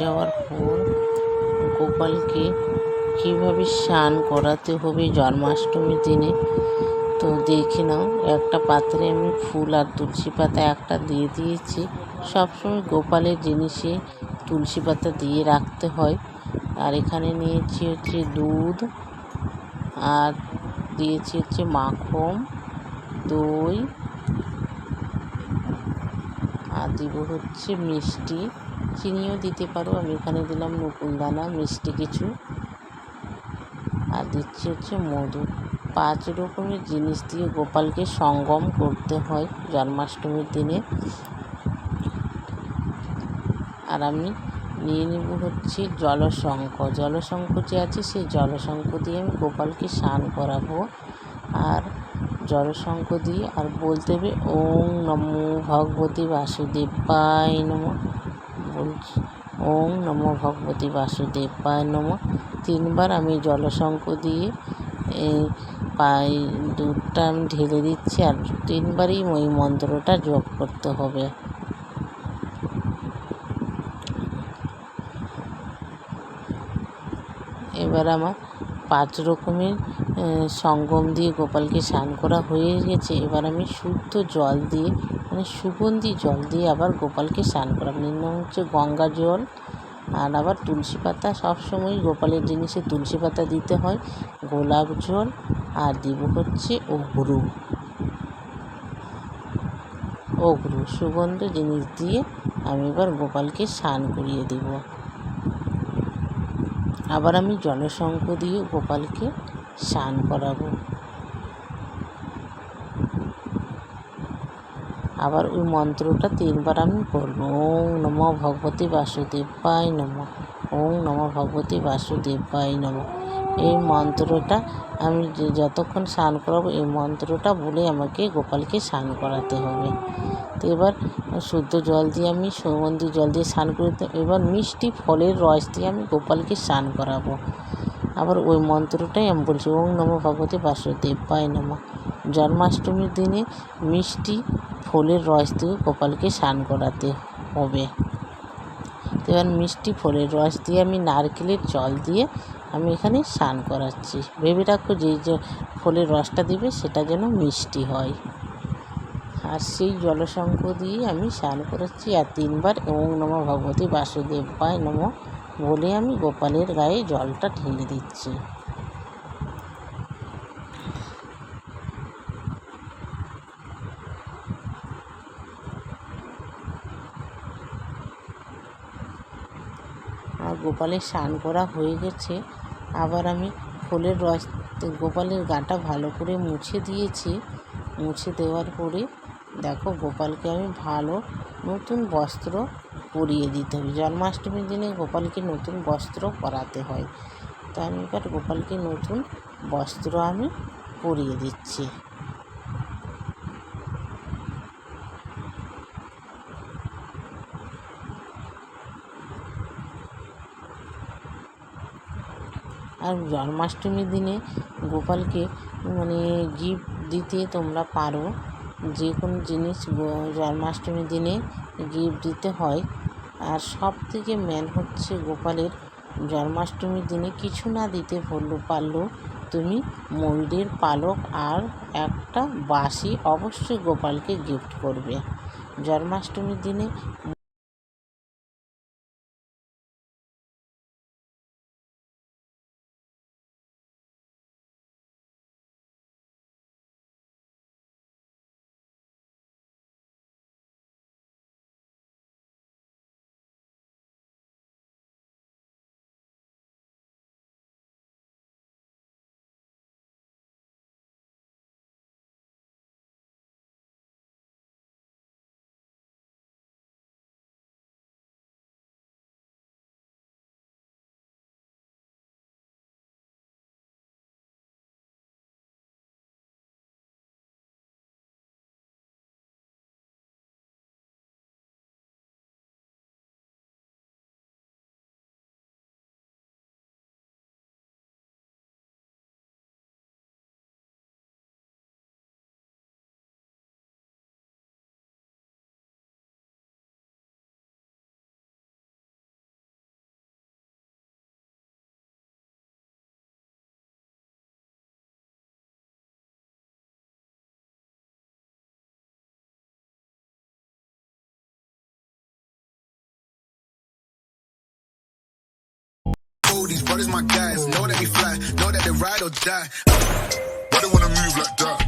যাওয়ার পর গোপালকে কীভাবে স্নান করাতে হবে জন্মাষ্টমীর দিনে? তো দেখে নাও, একটা পাত্রে আমি ফুল আর তুলসী পাতা একটা দিয়ে দিয়েছি। সবসময় গোপালের জিনিসে তুলসী পাতা দিয়ে রাখতে হয়। আর এখানে নিয়েছি হচ্ছে দুধ আর দিয়েছি হচ্ছে মাখন দই আর দিব হচ্ছে মিষ্টি। চিনিও দিতে পারো। আমি এখানে দিলাম নকুলদানা মিষ্টি কিছু। আর দিচ্ছি হচ্ছে মধু। পাঁচ রকমের জিনিস দিয়ে গোপালকে সঙ্গম করতে হয় জন্মাষ্টমীর দিনে। আর আমি নিয়ে নেব হচ্ছে জলশঙ্খ। জলশঙ্খ যে আছে, সেই জলশঙ্খ দিয়ে আমি গোপালকে স্নান করাবো। আর জলশঙ্খ দিয়ে আর বলতে হবে, ওং নমো ভগবতী বাসুদেব বাসুদেবায় নম। বলছি। ওং নমো ভগবতী বাসুদেবায় নম। তিনবার আমি জলশঙ্খ দিয়ে পায়ে দুধটা আমি ঢেলে দিচ্ছি আর তিনবারই ওই মন্ত্রটা জপ করতে হবে। এবার আমার পাঁচ রকমের সঙ্গম দিয়ে গোপালকে স্নান করা হয়ে গেছে। এবার আমি শুদ্ধ জল দিয়ে মানে সুগন্ধি জল দিয়ে আবার গোপালকে স্নান করাবো। নিম্ন হচ্ছে গঙ্গা জল আর আবার তুলসী পাতা। সবসময় গোপালের জিনিসে তুলসী পাতা দিতে হয়, গোলাপ জল আর দিব হচ্ছে অঘ্রু অঘ্রু সুগন্ধ জিনিস দিয়ে আমি এবার গোপালকে স্নান করিয়ে দেব। আবার আমি জলশঙ্খ দিয়ে গোপালকে স্নান করাবো। আবার ওই মন্ত্রটা তিনবার আমি বলব ওং নম ভগবতী বাসুদেব বাসুদেবায় নম ওং নম ভগবতী বাসুদেব বাসুদেবায় নম। এই মন্ত্রটা আমি যতক্ষণ স্নান করাবো, এই মন্ত্রটা বলে আমাকে গোপালকে স্নান করাতে হবে। তো এবার শুদ্ধ জল দিয়ে আমি, সুগন্ধি জল দিয়ে স্নান করতে এবার মিষ্টি ফলের রস দিয়ে আমি গোপালকে স্নান করাবো। আবার ওই মন্ত্রটাই আমি বলছি, ওং নম ভগবতী বাসুদেব পায় নম। জন্মাষ্টমীর দিনে মিষ্টি ফলের রস দিয়ে গোপালকে স্নান করাতে হবে। এবার মিষ্টি ফলের রস দিয়ে আমি নারকেলের জল দিয়ে আমি এখানে স্নান করাচ্ছি। ভেবে রাখো যেই যে ফলের রসটা দিবে, সেটা যেন মিষ্টি হয়। আর সেই জলশঙ্খ দিয়ে আমি স্নান করাচ্ছি। আর তিনবার ওং নম ভগবতী বাসুদেব পায় নম বলে আমি গোপালের গায়ে জলটা ঢেলে দিচ্ছি। গোপালের স্নান করা হয়ে গেছে। আবার আমি ফুলের রস, গোপালের গাটা ভালো করে মুছে দিয়েছি। মুছে দেওয়ার পরে দেখো গোপালকে আমি ভালো নতুন বস্ত্র পরিয়ে দিতে হবে। জন্মাষ্টমীর দিনে গোপালকে নতুন বস্ত্র পরাতে হয়। তো আমি এবার গোপালকে নতুন বস্ত্র আমি পরিয়ে দিচ্ছি। আর জন্মাষ্টমীর দিনে গোপালকে মানে গিফট দিতে তোমরা পারো। যে কোনো জিনিস জন্মাষ্টমীর দিনে গিফট দিতে হয়। আর সব থেকে মেন হচ্ছে গোপালের জন্মাষ্টমীর দিনে কিছু না দিতে বলল পারলেও তুমি ময়ূরের পালক আর একটা বাঁশি অবশ্যই গোপালকে গিফট করবে। জন্মাষ্টমীর দিনে these brothers my guys. Know that we fly, know that they ride or die. Why they wanna move like that?